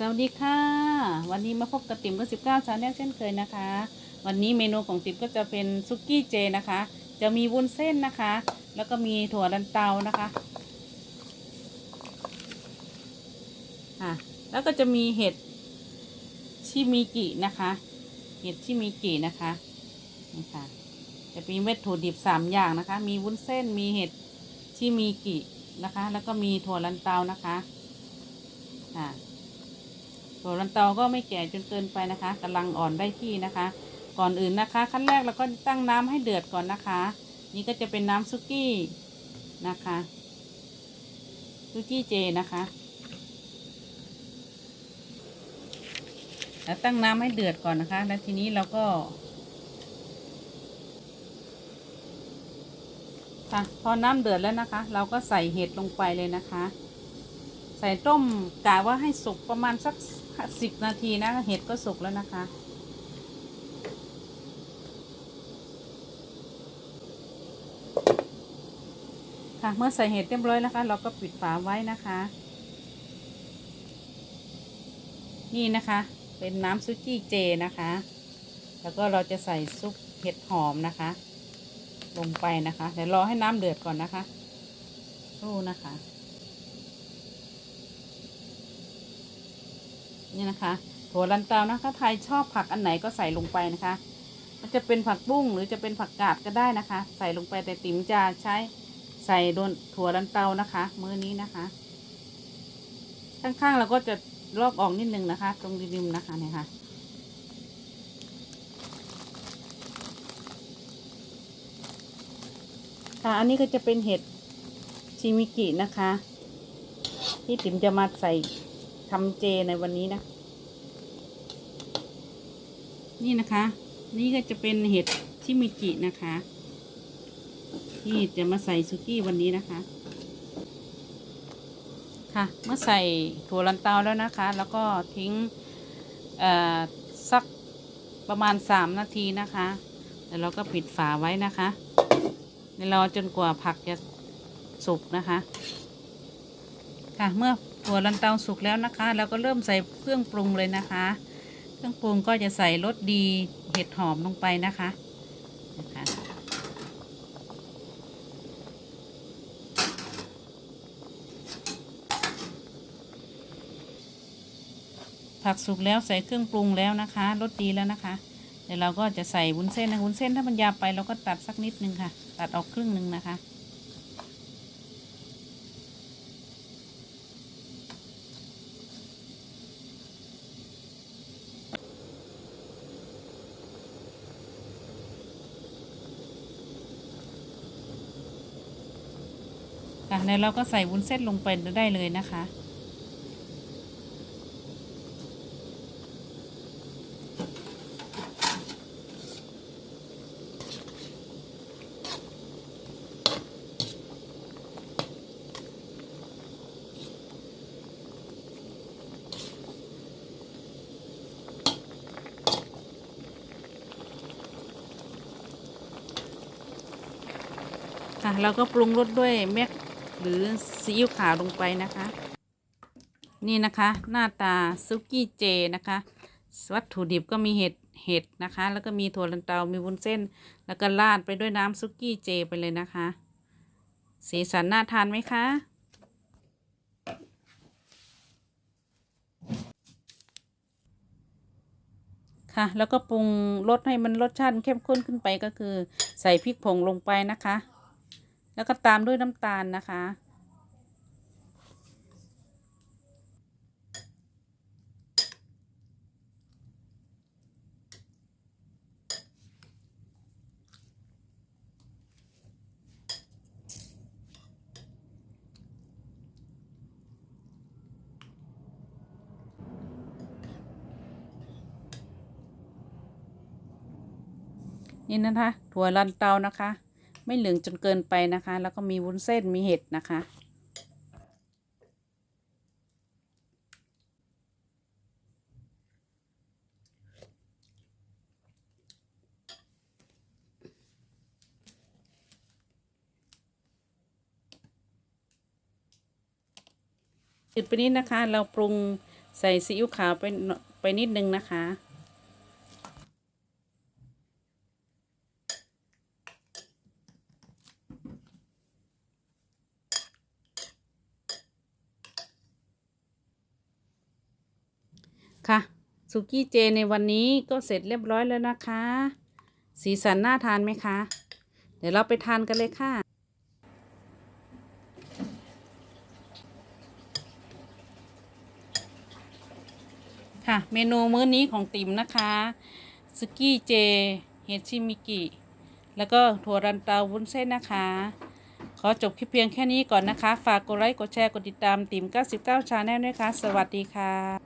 สวัสดีค่ะ วันนี้มาพบกับติ๋มกับ19ชาแนลเช่นเคยนะคะ วันนี้เมนูของติ๋มก็จะเป็นซุกี้เจนะคะ จะมีวุ้นเส้นนะคะ แล้วก็มีถั่วลันเตานะคะอะแล้วก็จะมีเห็ดชิมิกินะคะ เห็ดชิมิกินะคะนี่ค่ะจะมีเม็ดถั่วดิบสามอย่างนะคะ มีวุ้นเส้นมีเห็ดชิมิกินะคะ แล้วก็มีถั่วลันเตานะคะอะ ถั่วลันเตาก็ไม่แก่จนเกินไปนะคะกำลังอ่อนได้ที่นะคะ ก่อนอื่นนะคะ ขั้นแรกเราก็ตั้งน้ำให้เดือดก่อนนะคะ นี่ก็จะเป็นน้ำซุกี้นะคะซุกี้เจนะคะแล้วตั้งน้ำให้เดือดก่อนนะคะ แล้วทีนี้เราก็ค่ะพอน้ำเดือดแล้วนะคะ เราก็ใส่เห็ดลงไปเลยนะคะ ใส่ต้มกะว่าให้สุกประมาณสัก สิบนาทีนะเห็ดก็สุกแล้วนะคะ ค่ะเมื่อใส่เห็ดเรียบร้อยนะคะ เราก็ปิดฝาไว้นะคะ นี่นะคะ เป็นน้ำซุกี้เจนะคะ แล้วก็เราจะใส่ซุปเห็ดหอมนะคะ ลงไปนะคะเดี๋ยวรอให้น้ำเดือดก่อนนะคะดูนะคะ นี่นะคะถั่วลันเตานะคะใครชอบผักอันไหนก็ใส่ลงไปนะคะ มันจะเป็นผักบุ้งหรือจะเป็นผักกาดก็ได้นะคะ ใส่ลงไปแต่ติ๋มจะใช้ใส่โดนถั่วลันเตานะคะ มื้อนี้นะคะ ข้างๆเราก็จะลอกออกนิดนึงนะคะ ตรงริมๆนะคะเนี่ยค่ะค่ะอันนี้ก็จะเป็นเห็ดชิมิกินะคะ ที่ติ๋มจะมาใส่ ทำเจในวันนี้นะ นี่นะคะ นี่ก็จะเป็นเห็ดชิมิจินะคะ ที่จะมาใส่ซุกี้วันนี้นะคะ ค่ะ เมื่อใส่ถั่วลันเตาแล้วนะคะ แล้วก็ทิ้งเออสักประมาณสามนาทีนะคะแล้วเราก็ปิดฝาไว้นะคะเดี๋ยวรอจนกว่าผักจะสุกนะคะ ค่ะ เมื่อ ถั่วลันเตาสุกแล้วนะคะเราก็เริ่มใส่เครื่องปรุงเลยนะคะ เครื่องปรุงก็จะใส่รสดีเห็ดหอมลงไปนะคะนะคะผักสุกแล้วใส่เครื่องปรุงแล้วนะคะรสดีแล้วนะคะ เดี๋ยวเราก็จะใส่วุ้นเส้นนะวุ้นเส้นถ้ามันยาวไปเราก็ตัดสักนิดนึงค่ะ ตัดออกครึ่งหนึ่งนะคะ ค่ะแล้วเราก็ใส่วุ้นเส้นลงไปได้เลยนะคะ ค่ะเราก็ปรุงรสด้วยแม็ก หรือซีอิ๊วขาวลงไปนะคะ นี่นะคะหน้าตาซุกี้เจนะคะวัตถุดิบก็มีเห็ดเห็ดนะคะ แล้วก็มีถั่วลันเตา มีวุ้นเส้น แล้วก็ราดไปด้วยน้ำซุกี้เจไปเลยนะคะ สีสันน่าทานไหมคะค่ะแล้วก็ปรุงรสให้มันรสชาติเข้มข้นขึ้นไปก็คือ ใส่พริกผงลงไปนะคะ แล้วก็ตามด้วยน้ำตาลนะคะ นี่นะคะถั่วลันเตานะคะ ไม่เหลืองจนเกินไปนะคะ แล้วก็มีวุ้นเส้นมีเห็ดนะคะ จุดไปนี้นะคะ เราปรุงใส่ซีอิ๊วขาวไปไปนิดนึงนะคะ ค่ะสุกี้เจในวันนี้ก็เสร็จเรียบร้อยแล้วนะคะ สีสันน่าทานไหมคะ เดี๋ยวเราไปทานกันเลยค่ะ ค่ะเมนูมื้อนี้ของติ๋มนะคะสุกี้เจเฮชิมิกิ แล้วก็ถั่วรันเตาวุ้นเส้นนะคะ ขอจบคลิปเพียงแค่นี้ก่อนนะคะ ฝากกดไลค์กดแชร์กดติดตามติ๋ม 99ชาแนลด้วยค่ะ สวัสดีค่ะ